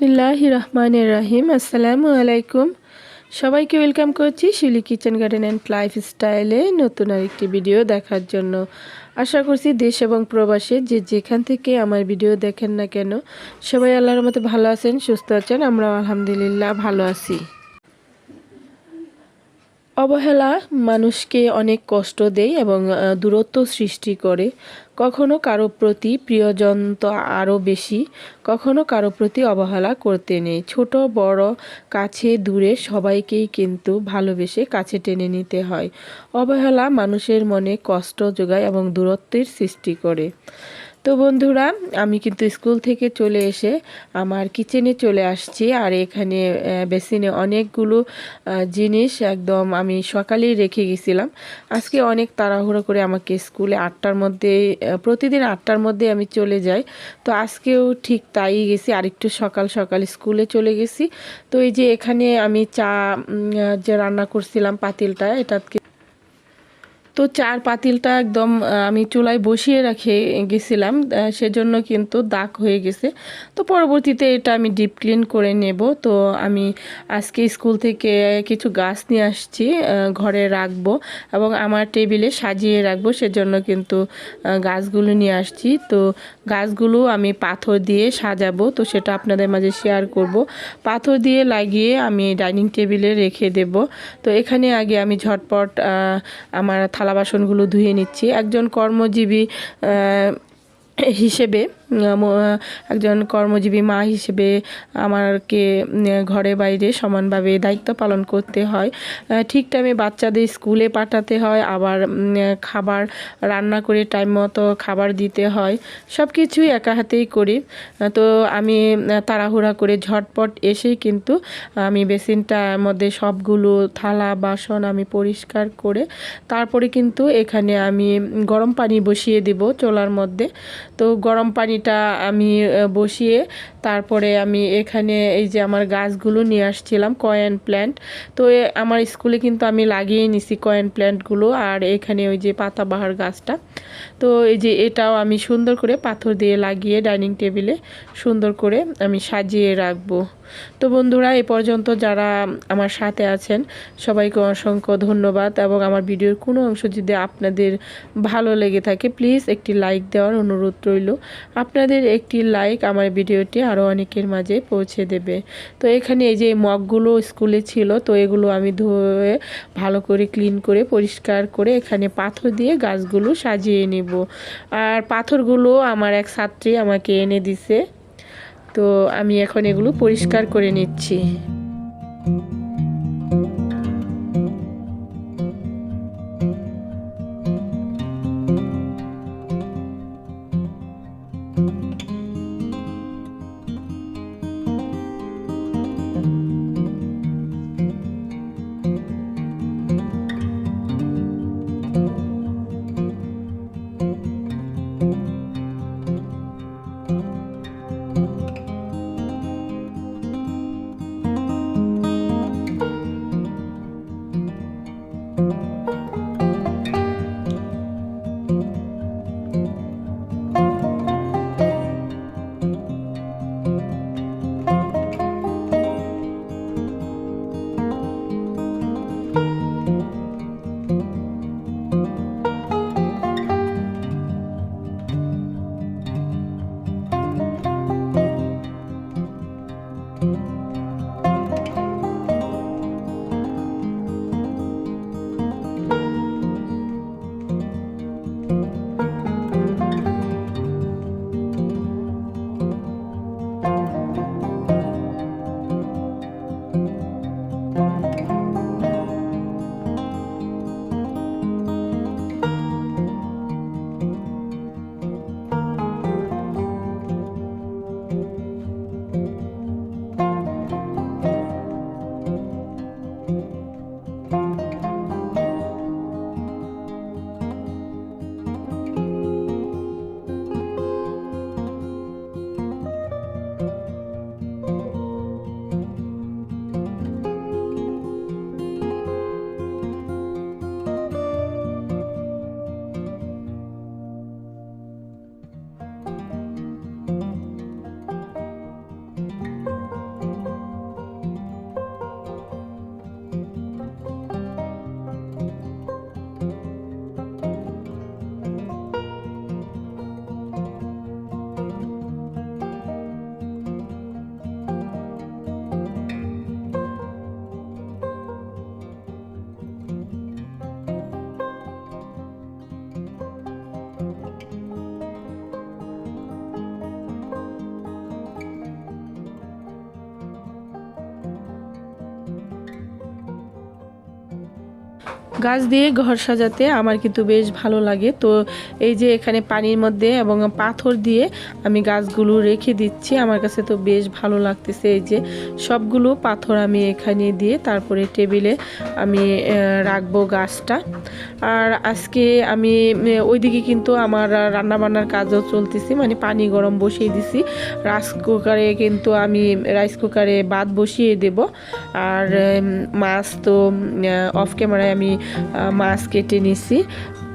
বিসমিল্লাহ রহমানের রাহিম। আসসালামু আলাইকুম। সবাইকে ওয়েলকাম করছি Shili kitchen garden and life স্টাইলে নতুন আরেকটি ভিডিও দেখার জন্য। আশা করছি দেশ এবং প্রবাসে যে যেখান থেকে আমার ভিডিও দেখেন না কেন, সবাই আল্লাহর মতো ভালো আছেন, সুস্থ আছেন আমরা আলহামদুলিল্লাহ ভালো আছি। অবহেলা মানুষকে অনেক কষ্ট দেয় এবং দূরত্ব সৃষ্টি করে। কখনো কারও প্রতি প্রিয়জন তো আরও বেশি, কখনো কারও প্রতি অবহেলা করতে নেই। ছোট, বড়, কাছে, দূরে সবাইকেই কিন্তু ভালোবেসে কাছে টেনে নিতে হয়। অবহেলা মানুষের মনে কষ্ট যোগায় এবং দূরত্বের সৃষ্টি করে। তো বন্ধুরা, আমি কিন্তু স্কুল থেকে চলে এসে আমার কিচেনে চলে আসছি আর এখানে বেসিনে অনেকগুলো জিনিস একদম আমি সকালেই রেখে গেছিলাম। আজকে অনেক তাড়াহুড়ো করে আমাকে স্কুলে আটটার মধ্যে প্রতিদিন আটটার মধ্যে আমি চলে যাই। তো আজকেও ঠিক তাই গেছি, আরেকটু সকাল সকাল স্কুলে চলে গেছি। তো এই যে এখানে আমি চা যে রান্না করছিলাম পাতিলটা এটা তো চার পাতিলটা একদম আমি চুলায় বসিয়ে রেখে গেছিলাম সেজন্য কিন্তু দাগ হয়ে গেছে। তো পরবর্তীতে এটা আমি ডিপ ক্লিন করে নেব। তো আমি আজকে স্কুল থেকে কিছু গাছ নিয়ে আসছি ঘরে রাখব এবং আমার টেবিলে সাজিয়ে রাখব, সেজন্য কিন্তু গাছগুলো নিয়ে আসছি। তো গাছগুলো আমি পাথর দিয়ে সাজাবো, তো সেটা আপনাদের মাঝে শেয়ার করব। পাথর দিয়ে লাগিয়ে আমি ডাইনিং টেবিলে রেখে দেব। তো এখানে আগে আমি ঝটপট আমার থালা বাসনগুলো ধুয়ে নিচ্ছি। একজন কর্মজীবী হিসেবে একজন কর্মজীবী মা হিসেবে আমারকে ঘরে বাইরে সমানভাবে দায়িত্ব পালন করতে হয়। ঠিক টাইমে বাচ্চাদের স্কুলে পাঠাতে হয়, আবার খাবার রান্না করে টাইম মতো খাবার দিতে হয়। সব কিছুই একা হাতেই করি। তো আমি তাড়াহুড়া করে ঝটপট এসেই কিন্তু আমি বেসিনটার মধ্যে সবগুলো থালা, বাসন আমি পরিষ্কার করে, তারপরে কিন্তু এখানে আমি গরম পানি বসিয়ে দিব চোলার মধ্যে। তো গরম পানিটা আমি বসিয়ে তারপরে আমি এখানে এই যে আমার গাছগুলো নিয়ে আসছিলাম কয়েন প্ল্যান্ট তো আমার স্কুলে কিন্তু আমি লাগিয়ে নিছি কয়েন প্ল্যান্টগুলো আর এখানে ওই যে পাতাবাহার গাছটা। তো এই যে এটাও আমি সুন্দর করে পাথর দিয়ে লাগিয়ে ডাইনিং টেবিলে সুন্দর করে আমি সাজিয়ে রাখব। তো বন্ধুরা, এ পর্যন্ত যারা আমার সাথে আছেন, সবাইকে অসংখ্য ধন্যবাদ। এবং আমার ভিডিওর কোনো অংশ যদি আপনাদের ভালো লেগে থাকে প্লিজ একটি লাইক দেওয়ার অনুরোধ রইল। আপনাদের একটি লাইক আমার ভিডিওটি আরও অনেকের মাঝে পৌঁছে দেবে। তো এখানে এই যে মগগুলো স্কুলে ছিল, তো এগুলো আমি ধুয়ে ভালো করে ক্লিন করে, পরিষ্কার করে এখানে পাথর দিয়ে গাছগুলো সাজিয়ে নিব। আর পাথরগুলো আমার এক ছাত্রী আমাকে এনে দিছে। তো আমি এখন এগুলো পরিষ্কার করে নিচ্ছি। গাছ দিয়ে ঘর সাজাতে আমার কিন্তু বেশ ভালো লাগে। তো এই যে এখানে পানির মধ্যে এবং পাথর দিয়ে আমি গাছগুলো রেখে দিচ্ছি। আমার কাছে তো বেশ ভালো লাগতেছে এই যে সবগুলো পাথর আমি এখানে দিয়ে তারপরে টেবিলে আমি রাখব গাছটা। আর আজকে আমি ওইদিকে কিন্তু আমার রান্না বান্নার কাজও চলতেছি। মানে পানি গরম বসিয়ে দিছি। রাইস কুকারে কিন্তু আমি, রাইস কুকারে ভাত বসিয়ে দেব। আর মাছ তো অফ ক্যামেরায় আমি মাছ কেটে নিছি।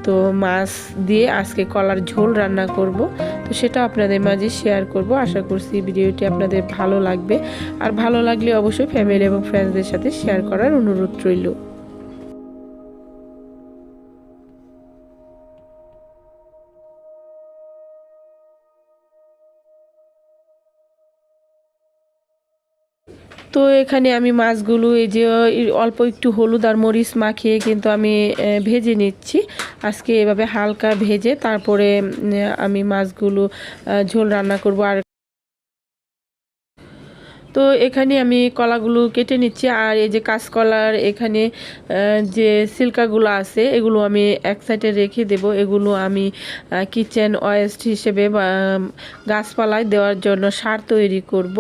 তো মাছ দিয়ে আজকে কলার ঝোল রান্না করব। তো সেটা আপনাদের মাঝে শেয়ার করব। আশা করছি ভিডিওটি আপনাদের ভালো লাগবে। আর ভালো লাগলে অবশ্যই ফ্যামিলি এবং ফ্রেন্ডসদের সাথে শেয়ার করার অনুরোধ রইল। তো এখানে আমি মাছগুলো এই যে অল্প একটু হলুদ আর মরিচ মাখিয়ে কিন্তু আমি ভেজে নিচ্ছি। আজকে এভাবে হালকা ভেজে তারপরে আমি মাছগুলো ঝোল রান্না করব। আর তো এখানে আমি কলাগুলো কেটে নিচ্ছি, আর এই যে কাঁচকলার এখানে যে সিল্কাগুলো আছে, এগুলো আমি এক সাইডে রেখে দেব। এগুলো আমি কিচেন ওয়েস্ট হিসেবে গাছপালায় দেওয়ার জন্য সার তৈরি করব।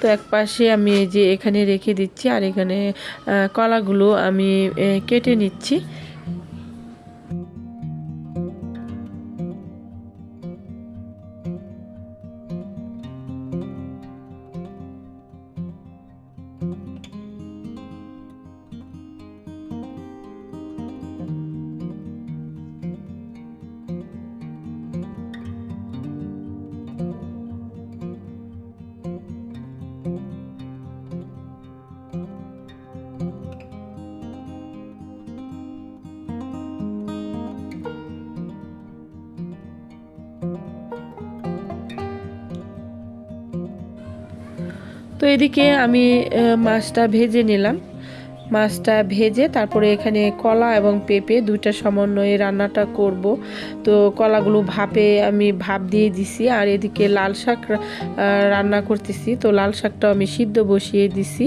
তো এক পাশে আমি এই যে এখানে রেখে দিচ্ছি, আর এখানে কলাগুলো আমি কেটে নিচ্ছি। তো এদিকে আমি মাছটা ভেজে নিলাম। মাছটা ভেজে তারপরে এখানে কলা এবং পেঁপে দুইটা সমন্বয়ে রান্নাটা করব। তো কলাগুলো ভাপে আমি ভাপ দিয়ে দিছি আর এদিকে লাল শাক রান্না করতেছি। তো লাল শাকটা আমি সিদ্ধ বসিয়ে দিছি।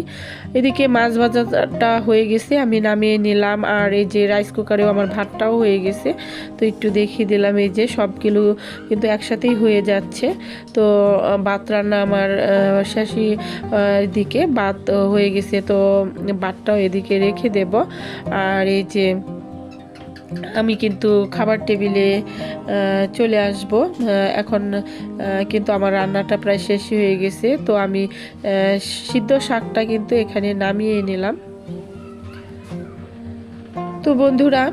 এদিকে মাছ ভাজাটা হয়ে গেছে, আমি নামিয়ে নিলাম। আর এই যে রাইস কুকারেও আমার ভাতটাও হয়ে গেছে। তো একটু দেখিয়ে দিলাম এই যে সবগুলো কিন্তু একসাথেই হয়ে যাচ্ছে। তো ভাত রান্না আমার শেষই দিকে ভাত হয়ে গেছে। তো, ভাতটাও এদিকে রেখে দেব। আর এই যে আমি কিন্তু খাবার টেবিলে চলে আসব। এখন কিন্তু আমার রান্নাটা প্রায় শেষই হয়ে গেছে। তো আমি সিদ্ধ শাকটা কিন্তু এখানে নামিয়ে নিলাম। তো বন্ধুরা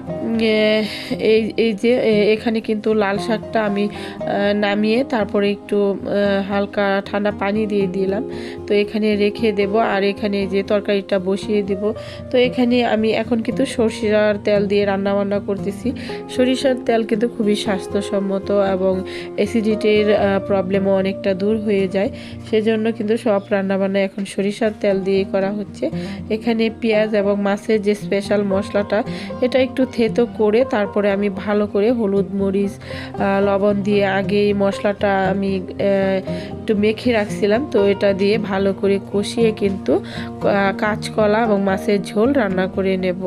এই এই যে এখানে কিন্তু লাল শাকটা আমি নামিয়ে তারপরে একটু হালকা ঠান্ডা পানি দিয়ে দিলাম। তো এখানে রেখে দেব আর এখানে যে তরকারিটা বসিয়ে দেব। তো এখানে আমি এখন কিন্তু সরিষার তেল দিয়ে রান্না বান্না করতেছি। সরিষার তেল কিন্তু খুবই স্বাস্থ্যসম্মত এবং অ্যাসিডিটির প্রবলেমও অনেকটা দূর হয়ে যায়। সেজন্য কিন্তু সব রান্নাবান্না এখন সরিষার তেল দিয়ে করা হচ্ছে। এখানে পেঁয়াজ এবং মাছের যে স্পেশাল মশলাটা, এটা একটু থেতো করে তারপরে আমি ভালো করে হলুদ মরিচ লবণ দিয়ে আগে মশলাটা আমি একটু মেখে রাখছিলাম। তো এটা দিয়ে ভালো করে কষিয়ে কিন্তু কাঁচকলা এবং মাছের ঝোল রান্না করে নেব।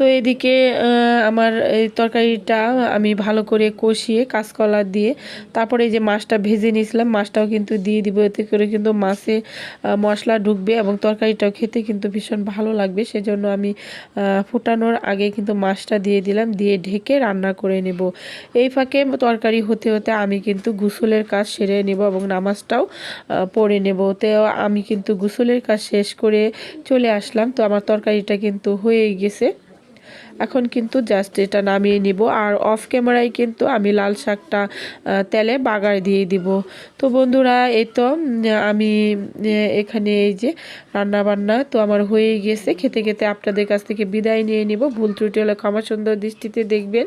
তো এদিকে আমার এই তরকারিটা আমি ভালো করে কষিয়ে কাঁচকলা দিয়ে তারপরে এই যে মাছটা ভেজে নিয়েছিলাম, মাছটাও কিন্তু দিয়ে দিব। এতে করে কিন্তু মাছে মশলা ঢুকবে এবং তরকারিটাও খেতে কিন্তু ভীষণ ভালো লাগবে। সেজন্য আমি ফুটানোর আগে কিন্তু মাছটা দিয়ে দিলাম, দিয়ে ঢেকে রান্না করে নেব। এই ফাঁকে তরকারি হতে হতে আমি কিন্তু গোসলের কাজ সেরে নেব এবং নামাজটাও পড়ে নেব। তো আমি কিন্তু গোসলের কাজ শেষ করে চলে আসলাম। তো আমার তরকারিটা কিন্তু হয়েই গেছে। এখন কিন্তু জাস্ট এটা নামিয়ে নিব। আর অফ ক্যামেরায় কিন্তু আমি লাল শাকটা তেলে বাগার দিয়ে দিব। তো বন্ধুরা, এই তো আমি এখানে এই যে রান্না বান্না তো আমার হয়ে গেছে। খেতে খেতে আপনাদের কাছ থেকে বিদায় নিয়ে নিব। ভুল ত্রুটি হলে ক্ষমা সুন্দর দৃষ্টিতে দেখবেন।